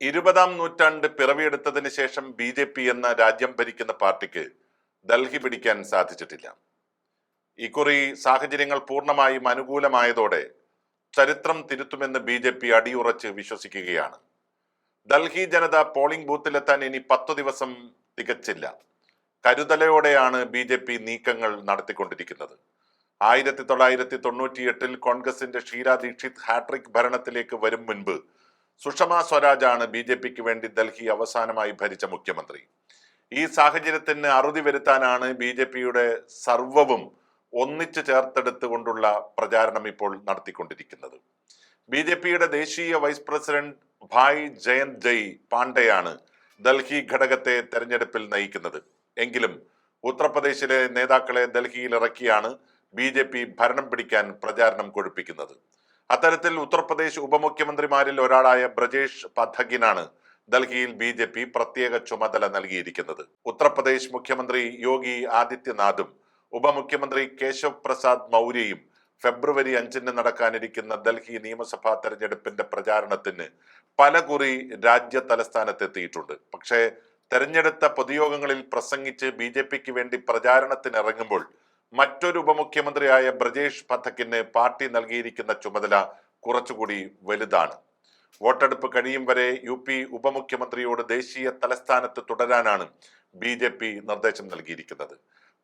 ഇരുപതാം നൂറ്റാണ്ട് പിറവിയെടുത്തതിന് ശേഷം ബി ജെ പി എന്ന രാജ്യം ഭരിക്കുന്ന പാർട്ടിക്ക് ഡൽഹി പിടിക്കാൻ സാധിച്ചിട്ടില്ല. ഇക്കുറി സാഹചര്യങ്ങൾ പൂർണമായും അനുകൂലമായതോടെ ചരിത്രം തിരുത്തുമെന്ന് ബി ജെ പി അടിയുറച്ച് വിശ്വസിക്കുകയാണ്. ഡൽഹി ജനത പോളിംഗ് ബൂത്തിലെത്താൻ ഇനി പത്തു ദിവസം തികച്ചില്ല. കരുതലയോടെയാണ് ബി ജെ പി നീക്കങ്ങൾ നടത്തിക്കൊണ്ടിരിക്കുന്നത്. ആയിരത്തി തൊള്ളായിരത്തി തൊണ്ണൂറ്റിയെട്ടിൽ കോൺഗ്രസിന്റെ ഷീല ദീക്ഷിത് ഹാട്രിക് ഭരണത്തിലേക്ക് വരും മുൻപ് സുഷമ സ്വരാജാണ് ബി ജെ പിക്ക് വേണ്ടി ഡൽഹി അവസാനമായി ഭരിച്ച മുഖ്യമന്ത്രി. ഈ സാഹചര്യത്തിന് അറുതി വരുത്താനാണ് ബി ജെ പിയുടെ സർവവും ഒന്നിച്ചു ചേർത്തെടുത്തുകൊണ്ടുള്ള പ്രചാരണം ഇപ്പോൾ നടത്തിക്കൊണ്ടിരിക്കുന്നത്. ബി ജെ പിയുടെ ദേശീയ വൈസ് പ്രസിഡന്റ് ഭായ് ജയന്ത് ജയ് പാണ്ഡെയാണ് ഡൽഹി ഘടകത്തെ തെരഞ്ഞെടുപ്പിൽ നയിക്കുന്നത്. എങ്കിലും ഉത്തർപ്രദേശിലെ നേതാക്കളെ ഡൽഹിയിൽ ഇറക്കിയാണ് ബി ജെ പി ഭരണം പിടിക്കാൻ പ്രചാരണം കൊഴുപ്പിക്കുന്നത്. അത്തരത്തിൽ ഉത്തർപ്രദേശ് ഉപമുഖ്യമന്ത്രിമാരിൽ ഒരാളായ ബ്രജേഷ് പഥകിനാണ് ഡൽഹിയിൽ ബി ജെ പി പ്രത്യേക ചുമതല നൽകിയിരിക്കുന്നത്. ഉത്തർപ്രദേശ് മുഖ്യമന്ത്രി യോഗി ആദിത്യനാഥും ഉപമുഖ്യമന്ത്രി കേശവ് പ്രസാദ് മൗര്യയും ഫെബ്രുവരി അഞ്ചിന് നടക്കാനിരിക്കുന്ന ഡൽഹി നിയമസഭാ തെരഞ്ഞെടുപ്പിന്റെ പ്രചാരണത്തിന് പലകുറി രാജ്യ തലസ്ഥാനത്തെത്തിയിട്ടുണ്ട്. പക്ഷേ തെരഞ്ഞെടുത്ത പൊതുയോഗങ്ങളിൽ പ്രസംഗിച്ച് ബി വേണ്ടി പ്രചാരണത്തിന് ഇറങ്ങുമ്പോൾ മറ്റൊരു ഉപമുഖ്യമന്ത്രിയായ ബ്രജേഷ് പഥക്കിന് പാർട്ടി നൽകിയിരിക്കുന്ന ചുമതല കുറച്ചുകൂടി വലുതാണ്. വോട്ടെടുപ്പ് കഴിയും വരെ യു പി ഉപമുഖ്യമന്ത്രിയോട് ദേശീയ തലസ്ഥാനത്ത് തുടരാനാണ് ബി ജെ പി നിർദ്ദേശം നൽകിയിരിക്കുന്നത്.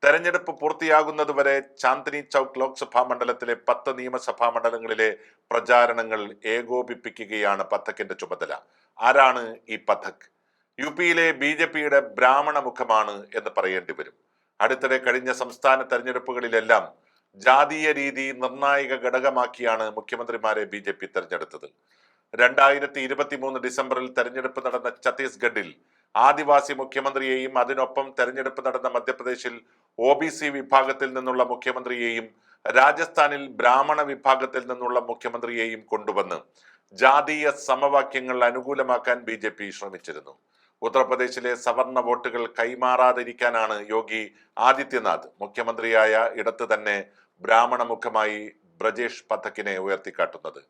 തെരഞ്ഞെടുപ്പ് പൂർത്തിയാകുന്നതുവരെ ചാന്ദിനി ചൌക്ക് ലോക്സഭാ മണ്ഡലത്തിലെ പത്ത് നിയമസഭാ മണ്ഡലങ്ങളിലെ പ്രചാരണങ്ങൾ ഏകോപിപ്പിക്കുകയാണ് പഥക്കിന്റെ ചുമതല. ആരാണ് ഈ പഥക്? യു പിയിലെ ബി ജെ പിയുടെ ബ്രാഹ്മണ മുഖമാണ് എന്ന് പറയേണ്ടി വരും. അടുത്തിടെ കഴിഞ്ഞ സംസ്ഥാന തെരഞ്ഞെടുപ്പുകളിലെല്ലാം ജാതീയ രീതി നിർണായക ഘടകമാക്കിയാണ് മുഖ്യമന്ത്രിമാരെ ബി ജെ പി തെരഞ്ഞെടുത്തത്. രണ്ടായിരത്തി ഇരുപത്തി മൂന്ന് ഡിസംബറിൽ തെരഞ്ഞെടുപ്പ് നടന്ന ഛത്തീസ്ഗഡിൽ ആദിവാസി മുഖ്യമന്ത്രിയെയും അതിനൊപ്പം തെരഞ്ഞെടുപ്പ് നടന്ന മധ്യപ്രദേശിൽ ഒ ബി സി വിഭാഗത്തിൽ നിന്നുള്ള മുഖ്യമന്ത്രിയെയും രാജസ്ഥാനിൽ ബ്രാഹ്മണ വിഭാഗത്തിൽ നിന്നുള്ള മുഖ്യമന്ത്രിയെയും കൊണ്ടുവന്ന് ജാതീയ സമവാക്യങ്ങൾ അനുകൂലമാക്കാൻ ബി ശ്രമിച്ചിരുന്നു. ഉത്തർപ്രദേശിലെ സവർണ വോട്ടുകൾ കൈമാറാതിരിക്കാനാണ് യോഗി ആദിത്യനാഥ്. മുഖ്യമന്ത്രിയായ ഇടത്ത് തന്നെ ബ്രാഹ്മണ മുഖമായി ബ്രജേഷ് പഥക്കിനെ ഉയർത്തിക്കാട്ടുന്നത്.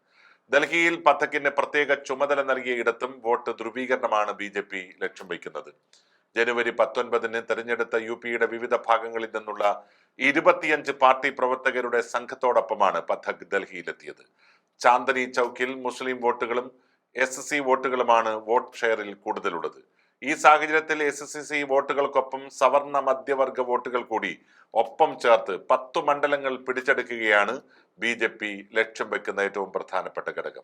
ഡൽഹിയിൽ പഥക്കിന് പ്രത്യേക ചുമതല നൽകിയ ഇടത്തും വോട്ട് ധ്രുവീകരണമാണ് ബി ജെ പി ലക്ഷ്യം വയ്ക്കുന്നത്. ജനുവരി പത്തൊൻപതിന് തെരഞ്ഞെടുത്ത യു പിയുടെ വിവിധ ഭാഗങ്ങളിൽ നിന്നുള്ള ഇരുപത്തിയഞ്ച് പാർട്ടി പ്രവർത്തകരുടെ സംഘത്തോടൊപ്പമാണ് പഥക് ഡൽഹിയിലെത്തിയത്. ചാന്ദനി ചൌക്കിൽ മുസ്ലിം വോട്ടുകളും എസ് സി വോട്ടുകളുമാണ് വോട്ട് ഷെയറിൽ കൂടുതലുള്ളത്. ഈ സാഹചര്യത്തിൽ എസ് സി സി വോട്ടുകൾക്കൊപ്പം സവർണ മധ്യവർഗ വോട്ടുകൾ കൂടി ഒപ്പം ചേർത്ത് പത്തു മണ്ഡലങ്ങൾ പിടിച്ചെടുക്കുകയാണ് ബി ലക്ഷ്യം വെക്കുന്ന ഏറ്റവും പ്രധാനപ്പെട്ട ഘടകം.